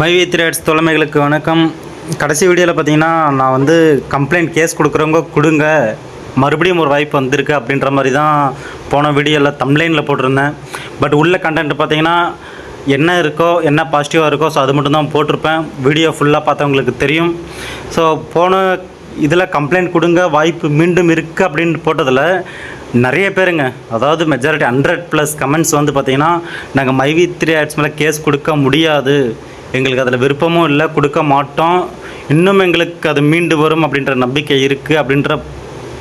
மைவி த்ரேட்ஸ் தொலைமைகளுக்கு வணக்கம். கடைசி வீடியோவில் பார்த்தீங்கன்னா நான் வந்து கம்ப்ளைண்ட் கேஸ் கொடுக்குறவங்க கொடுங்க. மறுபடியும் ஒரு வாய்ப்பு வந்திருக்கு அப்படின்ற மாதிரி தான் போன வீடியோவில் தம்ப்ளைனில் போட்டிருந்தேன். பட் உள்ள கண்டென்ட் பார்த்தீங்கன்னா என்ன இருக்கோ என்ன பாசிட்டிவாக இருக்கோ ஸோ அது மட்டும் தான் போட்டிருப்பேன். வீடியோ ஃபுல்லாக பார்த்தவங்களுக்கு தெரியும். ஸோ போன இதில் கம்ப்ளைண்ட் கொடுங்க வாய்ப்பு மீண்டும் இருக்குது அப்படின்னு போட்டதில் நிறைய பேருங்க அதாவது மெஜாரிட்டி ஹண்ட்ரட் ப்ளஸ் கமெண்ட்ஸ் வந்து பார்த்திங்கன்னா நாங்கள் மைவி த்ரீ ஆட்ஸ் மேலே கேஸ் கொடுக்க முடியாது. எங்களுக்கு அதில் விருப்பமும் இல்லை கொடுக்க மாட்டோம். இன்னும் எங்களுக்கு அது மீண்டு வரும் அப்படின்ற நம்பிக்கை இருக்குது அப்படின்ற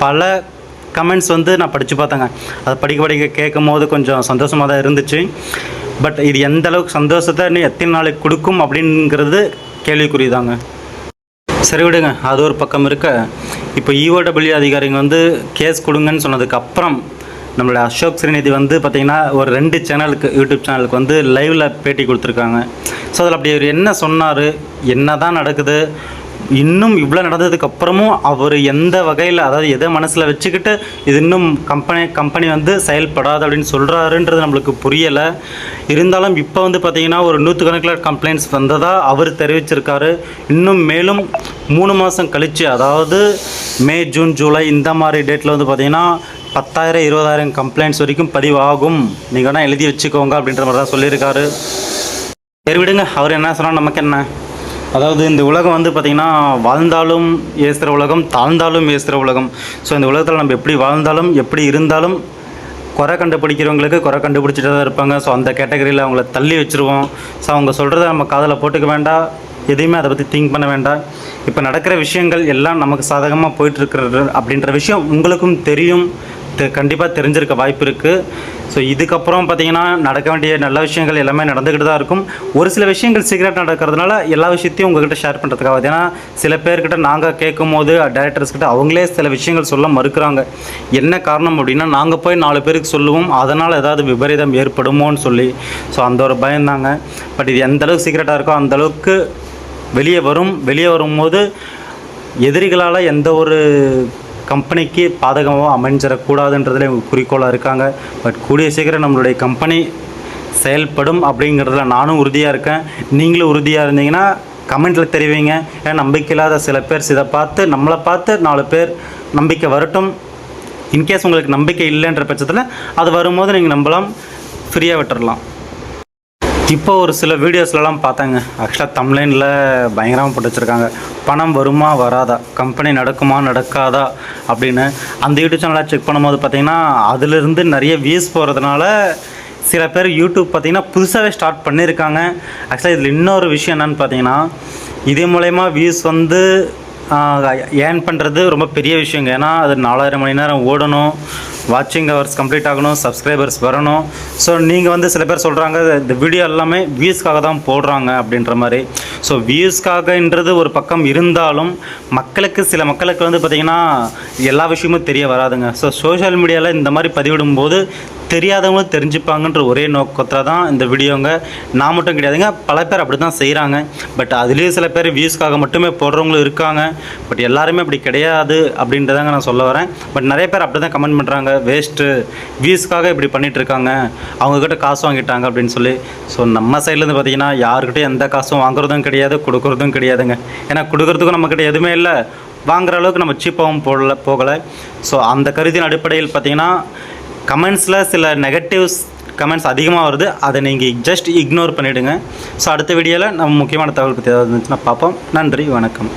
பல கமெண்ட்ஸ் வந்து நான் படித்து பார்த்தேங்க. அதை படிக்க படிக்க கேட்கும் போது கொஞ்சம் சந்தோஷமாக தான் இருந்துச்சு. பட் இது எந்த அளவுக்கு சந்தோஷத்தை இன்னும் எத்தனை நாளைக்கு கொடுக்கும் அப்படிங்கிறது கேள்விக்குறிதாங்க. சரி விடுங்க அது ஒரு பக்கம் இருக்க. இப்போ இஓடபிள்யூ அதிகாரிங்க வந்து கேஸ் கொடுங்கன்னு சொன்னதுக்கு அப்புறம் நம்மளோட அசோக் ஸ்ரீநிதி வந்து பார்த்திங்கன்னா ஒரு ரெண்டு சேனலுக்கு யூடியூப் சேனலுக்கு வந்து லைவில் பேட்டி கொடுத்துருக்காங்க. ஸோ அதில் அப்படி அவர் என்ன சொன்னார் என்ன தான் நடக்குது இன்னும் இவ்வளோ நடந்ததுக்கு அப்புறமும் அவர் எந்த வகையில் அதாவது எதை மனசில் வச்சுக்கிட்டு இது இன்னும் கம்பெனி கம்பெனி வந்து செயல்படாது அப்படின்னு சொல்கிறாருன்றது நம்மளுக்கு புரியலை. இருந்தாலும் இப்போ வந்து பார்த்திங்கன்னா ஒரு நூற்றுக்கணக்கில் கம்ப்ளைண்ட்ஸ் வந்ததாக அவர் தெரிவிச்சிருக்காரு. இன்னும் மேலும் மூணு மாதம் கழித்து அதாவது மே ஜூன் ஜூலை இந்த மாதிரி டேட்டில் வந்து பார்த்திங்கன்னா பத்தாயிரம் இருபதாயிரம் கம்ப்ளைண்ட்ஸ் வரைக்கும் பதிவாகும். நீங்கள் வேணால் எழுதி வச்சுக்கோங்க அப்படின்ற மாதிரி தான் சொல்லியிருக்காரு. சரி விடுங்க. அவர் என்ன சொன்னால் நமக்கு என்ன? அதாவது இந்த உலகம் வந்து பார்த்திங்கன்னா வாழ்ந்தாலும் ஏசுகிற உலகம் தாழ்ந்தாலும் ஏசுகிற உலகம். ஸோ இந்த உலகத்தில் நம்ம எப்படி வாழ்ந்தாலும் எப்படி இருந்தாலும் குறை கண்டுபிடிக்கிறவங்களுக்கு குறை கண்டுபிடிச்சிட்டு தான் இருப்பாங்க. ஸோ அந்த கேட்டகரியில் அவங்கள தள்ளி வச்சுருவோம். ஸோ அவங்க சொல்கிறத நம்ம காதில் போட்டுக்க வேண்டாம். எதையுமே அதை பற்றி திங்க் பண்ண வேண்டாம். இப்போ நடக்கிற விஷயங்கள் எல்லாம் நமக்கு சாதகமாக போயிட்டுருக்கிறது அப்படின்ற விஷயம் உங்களுக்கும் தெரியும். கண்டிப்பாக தெரிஞ்சிருக்க வாய்ப்பு இருக்குது ஸோ இதுக்கப்புறம் பார்த்தீங்கன்னா நடக்க வேண்டிய நல்ல விஷயங்கள் எல்லாமே நடந்துக்கிட்டு தான் இருக்கும். ஒரு சில விஷயங்கள் சீக்கிரம் நடக்கிறதுனால எல்லா விஷயத்தையும் உங்ககிட்ட ஷேர் பண்ணுறதுக்காக ஏன்னா சில பேர்கிட்ட நாங்கள் கேட்கும் போது டேரக்டர்ஸ் கிட்ட அவங்களே சில விஷயங்கள் சொல்ல மறுக்கிறாங்க. என்ன காரணம் அப்படின்னா நாங்கள் போய் நாலு பேருக்கு சொல்லுவோம். அதனால் ஏதாவது விபரீதம் ஏற்படுமோன்னு சொல்லி. ஸோ அந்த ஒரு பயந்தாங்க பட் இது எந்த அளவுக்கு சீக்கிரட்டாக இருக்கோ அந்த அளவுக்கு வெளியே வரும். வெளியே வரும்போது எதிரிகளால் எந்த ஒரு கம்பெனிக்கு பாதகமாக அமைஞ்சிடக்கூடாதுன்றதுல இவங்க குறிக்கோளாக இருக்காங்க. பட் கூடிய சீக்கிரம் நம்மளுடைய கம்பெனி செயல்படும் அப்படிங்கிறதுல நானும் உறுதியாக இருக்கேன். நீங்களும் உறுதியாக இருந்தீங்கன்னா கமெண்ட்டில் தெரிவிங்க. ஏன்னா நம்பிக்கை இல்லாத சில பேர் இதை பார்த்து நம்மளை பார்த்து நாலு பேர் நம்பிக்கை வரட்டும். இன்கேஸ் உங்களுக்கு நம்பிக்கை இல்லைன்ற பட்சத்தில் அது வரும்போது நீங்கள் நம்பலாம் ஃப்ரீயாக விட்டுடலாம் இப்போ ஒரு சில வீடியோஸ்லலாம் பார்த்தாங்க. ஆக்சுவலாக தமிழ்லைனில் பயங்கரமாக போட்டு வச்சுருக்காங்க. பணம் வருமா வராதா? கம்பெனி நடக்குமா நடக்காதா? அப்படின்னு. அந்த யூடியூப் சேனலாக செக் பண்ணும்போது பார்த்தீங்கன்னா அதிலிருந்து நிறைய வியூஸ் போகிறதுனால சில பேர் யூடியூப் பார்த்தீங்கன்னா புதுசாகவே ஸ்டார்ட் பண்ணியிருக்காங்க. ஆக்சுவலாக இதில் இன்னொரு விஷயம் என்னன்னு பார்த்தீங்கன்னா இதே மூலயமா வியூஸ் வந்து ஏர்ன் பண்ணுறது ரொம்ப பெரிய விஷயங்க. ஏன்னா அது நாலாயிரம் மணி நேரம் ஓடணும். வாட்சிங் ஹவர்ஸ் கம்ப்ளீட் ஆகணும் சப்ஸ்கிரைபர்ஸ் வரணும். ஸோ நீங்கள் வந்து சில பேர் சொல்கிறாங்க இந்த வீடியோ எல்லாமே வியூஸ்க்காக தான் போடுறாங்க அப்படின்ற மாதிரி. ஸோ வியூஸ்க்காகன்றது ஒரு பக்கம் இருந்தாலும் மக்களுக்கு சில மக்களுக்கு வந்து பார்த்திங்கன்னா எல்லா விஷயமும் தெரிய வராதுங்க. ஸோ சோஷியல் மீடியாவில் இந்த மாதிரி பதிவிடும்போது தெரியாதவங்களும் தெரிஞ்சுப்பாங்கன்ற ஒரே நோக்கத்தில் தான் இந்த வீடியோங்க. நான் மட்டும் கிடையாதுங்க பல பேர் அப்படி தான் செய்கிறாங்க பட் அதுலேயும் சில பேர் வியூஸ்க்காக மட்டுமே போடுறவங்களும் இருக்காங்க. பட் எல்லாருமே அப்படி கிடையாது அப்படின்றதாங்க நான் சொல்ல வரேன். பட் நிறைய பேர் அப்படி தான் கமெண்ட் பண்ணுறாங்க வேஸ்ட்டு வியூஸ்க்காக இப்படி பண்ணிகிட்ருக்காங்க அவங்கக்கிட்ட காசு வாங்கிட்டாங்க அப்படின்னு சொல்லி. ஸோ நம்ம சைட்லேருந்து பார்த்தீங்கன்னா யாருக்கிட்டையும் எந்த காசும் வாங்குறதும் கிடையாது கொடுக்குறதும் கிடையாதுங்க. ஏன்னா கொடுக்குறதுக்கும் நம்மக்கிட்ட எதுவுமே இல்லை. வாங்குற அளவுக்கு நம்ம சீப்பாகவும் போடல போகலை. ஸோ அந்த கருத்தின் அடிப்படையில் பார்த்திங்கன்னா கமெண்ட்ஸில் சில நெகட்டிவ்ஸ் கமெண்ட்ஸ் அதிகமாக வருது. அதை நீங்கள் ஜஸ்ட் இக்னோர் பண்ணிவிடுங்க ஸோ அடுத்த வீடியோவில் நம்ம முக்கியமான தகவல் பற்றி ஏதாவது இருந்துச்சுன்னா பார்ப்போம். நன்றி வணக்கம்.